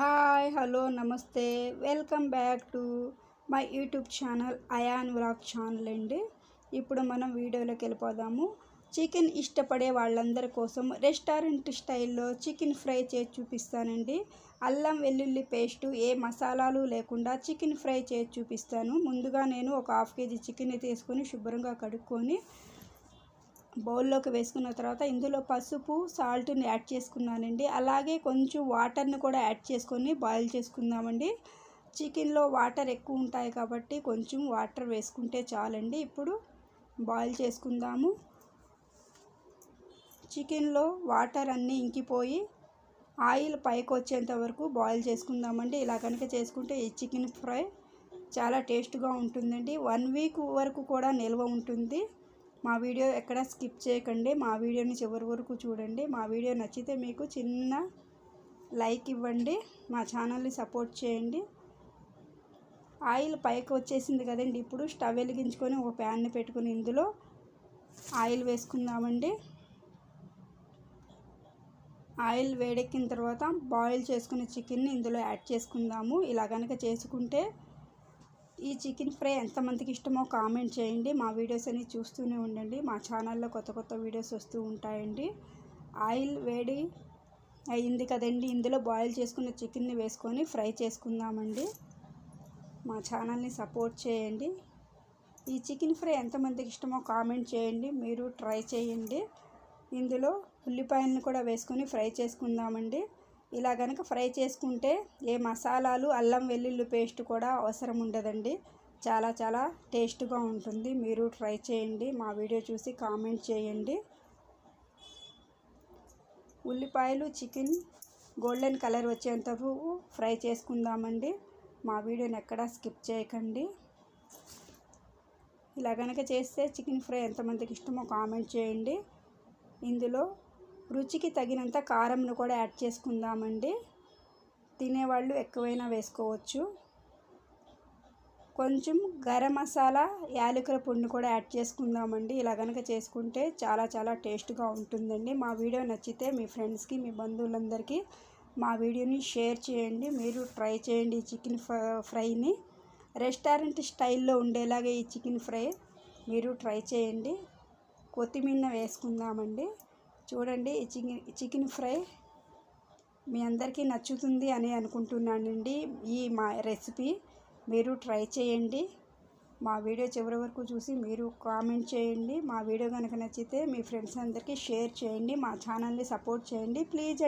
Hi hello నమస్తే. Welcome back to my YouTube channel Ayaan vlog channel అండి. ఇప్పుడు మనం వీడియోలోకి వెళ్ళిపోదాము. చికెన్ ఇష్టపడే వాళ్ళందరి కోసం రెస్టారెంట్ స్టైల్లో చికెన్ ఫ్రై చేసి చూపిస్తానండి. అల్లం వెల్లుల్లి పేస్టు ఏ మసాలాలు లేకుండా చికెన్ ఫ్రై చేసి చూపిస్తాను. ముందుగా నేను ఒక హాఫ్ కేజీ చికెన్ తీసుకొని శుభ్రంగా కడుక్కొని బౌల్లోకి వేసుకున్న తర్వాత ఇందులో పసుపు సాల్ట్ని యాడ్ చేసుకున్నానండి. అలాగే కొంచెం వాటర్ని కూడా యాడ్ చేసుకొని బాయిల్ చేసుకుందామండి. చికెన్లో వాటర్ ఎక్కువ ఉంటాయి కాబట్టి కొంచెం వాటర్ వేసుకుంటే చాలండి. ఇప్పుడు బాయిల్ చేసుకుందాము. చికెన్లో వాటర్ అన్నీ ఇంకిపోయి ఆయిల్ పైకి వచ్చేంత వరకు బాయిల్ చేసుకుందామండి. ఇలా కనుక చేసుకుంటే ఈ చికెన్ ఫ్రై చాలా టేస్ట్గా ఉంటుందండి. వన్ వీక్ వరకు కూడా నిల్వ ఉంటుంది. మా వీడియో ఎక్కడ స్కిప్ చేయకండి. మా వీడియోని చివరి వరకు చూడండి. మా వీడియో నచ్చితే మీకు చిన్న లైక్ ఇవ్వండి. మా ఛానల్ని సపోర్ట్ చేయండి. ఆయిల్ పైకి వచ్చేసింది కదండి. ఇప్పుడు స్టవ్ వెలిగించుకొని ఒక ప్యాన్ని పెట్టుకుని ఇందులో ఆయిల్ వేసుకుందామండి. ఆయిల్ వేడెక్కిన తర్వాత బాయిల్ చేసుకున్న చికెన్ని ఇందులో యాడ్ చేసుకుందాము. ఇలా కనుక చేసుకుంటే ఈ చికెన్ ఫ్రై ఎంతమందికి ఇష్టమో కామెంట్ చేయండి. మా వీడియోస్ అన్ని చూస్తూనే ఉండండి. మా ఛానల్లో కొత్త కొత్త వీడియోస్ వస్తూ ఉంటాయండి. ఆయిల్ వేడి అయింది కదండి. ఇందులో బాయిల్ చేసుకున్న చికెన్ని వేసుకొని ఫ్రై చేసుకుందామండి. మా ఛానల్ని సపోర్ట్ చేయండి. ఈ చికెన్ ఫ్రై ఎంతమందికి ఇష్టమో కామెంట్ చేయండి. మీరు ట్రై చేయండి. ఇందులో ఉల్లిపాయలను కూడా వేసుకొని ఫ్రై చేసుకుందామండి. ఇలా కనుక ఫ్రై చేసుకుంటే ఏ మసాలాలు అల్లం వెల్లుల్లి పేస్ట్ కూడా అవసరం ఉండదండి. చాలా చాలా టేస్ట్గా ఉంటుంది. మీరు ట్రై చేయండి. మా వీడియో చూసి కామెంట్ చేయండి. ఉల్లిపాయలు చికెన్ గోల్డెన్ కలర్ వచ్చేంత ఫ్రై చేసుకుందామండి. మా వీడియోని ఎక్కడా స్కిప్ చేయకండి. ఇలా కనుక చేస్తే చికెన్ ఫ్రై ఎంతమందికి ఇష్టమో కామెంట్ చేయండి. ఇందులో రుచికి తగినంత కారంను కూడా యాడ్ చేసుకుందామండి. తినేవాళ్ళు ఎక్కువైనా వేసుకోవచ్చు. కొంచెం గరం మసాలా యాలకుల పొడిని కూడా యాడ్ చేసుకుందామండి. ఇలా కనుక చేసుకుంటే చాలా చాలా టేస్ట్గా ఉంటుందండి. మా వీడియో నచ్చితే మీ ఫ్రెండ్స్కి మీ బంధువులందరికీ మా వీడియోని షేర్ చేయండి. మీరు ట్రై చేయండి చికెన్ ఫ్రైని. రెస్టారెంట్ స్టైల్లో ఉండేలాగా ఈ చికెన్ ఫ్రై మీరు ట్రై చేయండి. కొత్తిమీర వేసుకుందామండి. చూడండి చికెన్ చికెన్ ఫ్రై మీ అందరికీ నచ్చుతుంది అని అనుకుంటున్నానండి. ఈ మా రెసిపీ మీరు ట్రై చేయండి. మా వీడియో చివరి వరకు చూసి మీరు కామెంట్ చేయండి. మా వీడియో కనుక నచ్చితే మీ ఫ్రెండ్స్ అందరికీ షేర్ చేయండి. మా ఛానల్ని సపోర్ట్ చేయండి. ప్లీజ్